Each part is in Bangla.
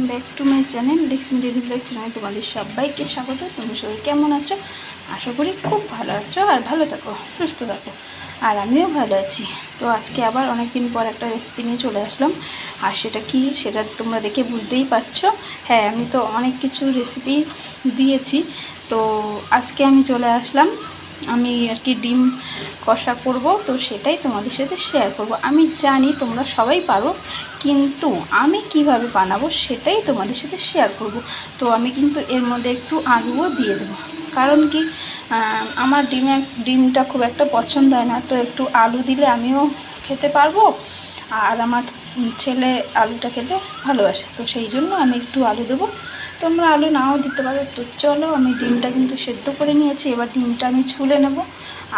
Welcome back to my channel Lixmi daily blog চ্যানেলে তোমাদের সবাইকে স্বাগত। তুমি সবাই কেমন আছো? আশা করি খুব ভালো আছো আর ভালো থাকো, সুস্থ থাকো। আর আমিও ভালো আছি। তো আজকে আবার অনেক দিন পর একটা রেসিপি নিয়ে চলে আসলাম। আর সেটা কি, সেটা তোমরা দেখে বুঝতেই পারছ। হ্যাঁ আমি তো অনেক কিছু রেসিপি দিয়েছি। তো আজকে আমি চলে আসলাম আমি আর কি ডিম কষা করব, তো সেটাই তোমাদের সাথে শেয়ার করব। আমি জানি তোমরা সবাই পারো, কিন্তু আমি কীভাবে বানাবো সেটাই তোমাদের সাথে শেয়ার করব। তো আমি কিন্তু এর মধ্যে একটু আলুও দিয়ে দেবো। কারণ কি আমার ডিমে, ডিমটা খুব একটা পছন্দ হয় না, তো একটু আলু দিলে আমিও খেতে পারব। আর আমার ছেলে আলুটা খেতে ভালোবাসে, তো সেই জন্য আমি একটু আলু দেবো। তোমরা আলু নাও দিতে পারো। তো চলো, আমি ডিমটা কিন্তু সেদ্ধ করে নিয়েছি। এবার ডিমটা আমি ছুলে নেব।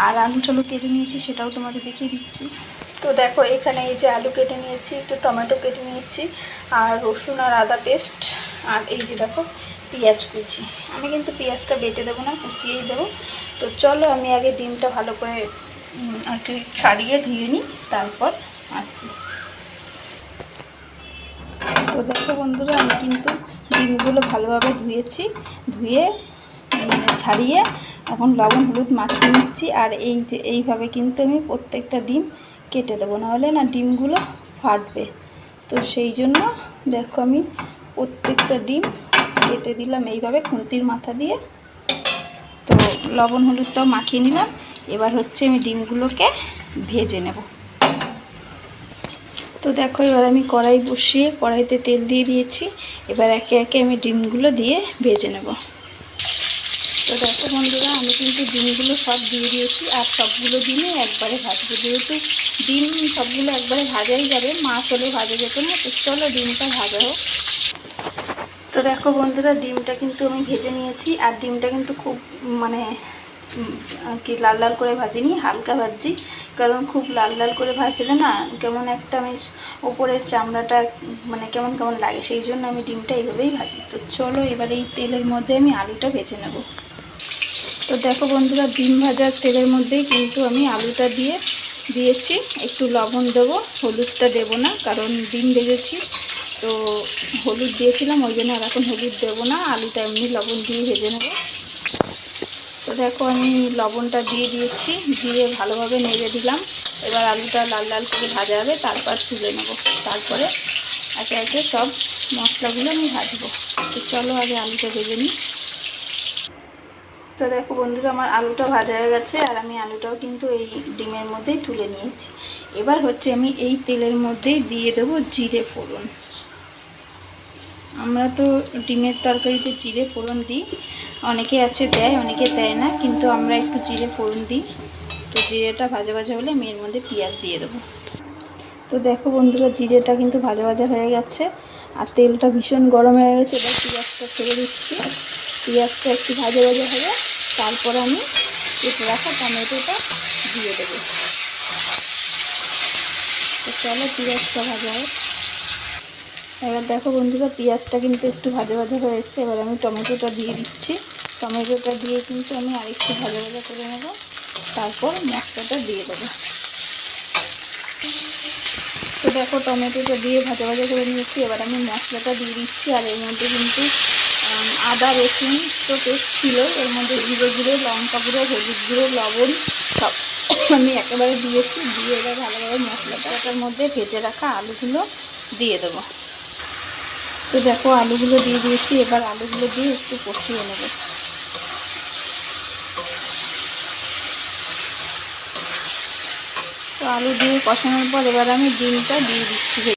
আর আলু টালু কেটে নিয়েছি, সেটাও তোমাদের দেখিয়ে দিচ্ছি। তো দেখো, এখানে এই যে আলু কেটে নিয়েছি, একটু টমেটো কেটে নিয়েছি, আর রসুন আর আদা পেস্ট, আর এই যে দেখো, পেঁয়াজ কুচি। আমি কিন্তু পেঁয়াজটা বেটে দেবো না, কুচিয়েই দেবো। তো চলো, আমি আগে ডিমটা ভালো করে আর কি ছাড়িয়ে ধুয়ে নিই, তারপর আসি। তো দেখো বন্ধুরা, আমি কিন্তু ডিমগুলো ভালোভাবে ধুয়েছি, ধুয়ে মানে ছাড়িয়ে এখন লবণ, হলুদ মাখিয়ে নিচ্ছি আর এই যে এইভাবে কিন্তু আমি প্রত্যেকটা ডিম কেটে দেবো। নাহলে না ডিমগুলো ফাটবে। তো সেই জন্য দেখো আমি প্রত্যেকটা ডিম কেটে দিলাম এইভাবে খুন্তির মাথা দিয়ে। তো লবণ, হলুদটাও মাখিয়ে নিলাম। এবার হচ্ছে আমি ডিমগুলোকে ভেজে নেব। তো দেখো, এবার আমি কড়াই বসিয়ে কড়াইতে তেল দিয়ে দিয়েছি। এবার একে একে আমি ডিমগুলো দিয়ে ভেজে নেব। তো দেখো বন্ধুরা, আমি কিন্তু ডিমগুলো সব দিয়ে দিয়েছি আর সবগুলো ডিমে একবারে ভাজবো। যেহেতু ডিম সবগুলো একবারে ভাজাই যাবে, মাছ হলে ভাজা যেত না, তো চলো ডিমটা ভাজা হোক। তো দেখো বন্ধুরা, ডিমটা কিন্তু আমি ভেজে নিয়েছি আর ডিমটা কিন্তু খুব মানে আর কি লাল লাল করে ভাজিনি, হালকা ভাজছি, কারণ খুব লাল লাল করে ভাজলে না কেমন একটা আমি ওপরের চামড়াটা মানে কেমন কেমন লাগে, সেই জন্য আমি ডিমটা এইভাবেই ভাজি। তো চলো এবার এই তেলের মধ্যে আমি আলুটা ভেজে নেব। তো দেখো বন্ধুরা, ডিম ভাজার তেলের মধ্যেই কিন্তু আমি আলুটা দিয়ে দিয়েছি। একটু লবণ দেবো, হলুদটা দেবো না, কারণ ডিম ভেজেছি। তো হলুদ দিয়েছিলাম, ওই জন্য আর এখন হলুদ দেবো না, আলুটা এমনি লবণ দিয়ে ভেজে নেব। দেখো আমি লবণটা দিয়ে দিয়েছি, দিয়ে ভালোভাবে নেড়ে দিলাম। এবার আলুটা লাল লাল করে ভাজা হবে, তারপর তুলে নেব। তারপরে একে একে সব মশলাগুলো আমি ভাজবো। তো চলো আগে আলুটা ভেজে নিই। তো দেখো বন্ধুরা, আমার আলুটা ভাজা হয়ে গেছে, আর আমি আলুটাও কিন্তু এই ডিমের মধ্যেই তুলে নিয়েছি। এবার হচ্ছে আমি এই তেলের মধ্যেই দিয়ে দেবো জিরে ফোড়ন। আমরা তো ডিমের তরকারিতে জিরে ফোড়ন দিই অনেকে আছে, দেয় অনেকে দেয় না, কিন্তু আমরা একটু জিরে ফোড়ন দিই। তো জিরেটা ভাজা ভাজা হলে আমি এর মধ্যে পেঁয়াজ দিয়ে দেবো। তো দেখো বন্ধুরা, জিরেটা কিন্তু ভাজা ভাজা হয়ে গেছে, আর তেলটা ভীষণ গরম হয়ে গেছে, এবার পেঁয়াজটা ছেড়ে দিচ্ছি। পেঁয়াজটা একটু ভাজা ভাজা হবে, তারপর আমি কেটে রাখা টমেটোটা দিয়ে দেবো। তো চলো পেঁয়াজটা ভাজা এবার দেখো বন্ধুরা, পেঁয়াজটা কিন্তু একটু ভাজা ভাজা হয়ে এসছে, এবার আমি টমেটোটা দিয়ে দিচ্ছি। টমেটোটা দিয়ে কিন্তু আমি আরেকটু ভাজা ভাজা করে নেব। তারপর মশলাটা দিয়ে দেবো। তো দেখো, টমেটোটা দিয়ে ভাজা ভাজা করে নিয়েছি। এবার আমি মশলাটা দিয়ে দিচ্ছি, আর এর মধ্যে কিন্তু আদা, রসুন তো পেস্ট ছিল। এর মধ্যে জিরে গুঁড়ো, লঙ্কা গুঁড়ো, হলুদ গুঁড়ো, লবণ, সব আমি একেবারে দিয়েছি। দিয়ে এবার ভালোভাবে মশলাটার মধ্যে ভেজে রাখা আলুগুলো দিয়ে দেবো। তো দেখো, আলুগুলো দিয়ে দিয়েছি। এবার আলুগুলো দিয়ে একটু কষিয়ে নেব। তো আলু দিয়ে কষানোর পর এবার আমি ডিমটা দিয়ে দিচ্ছি।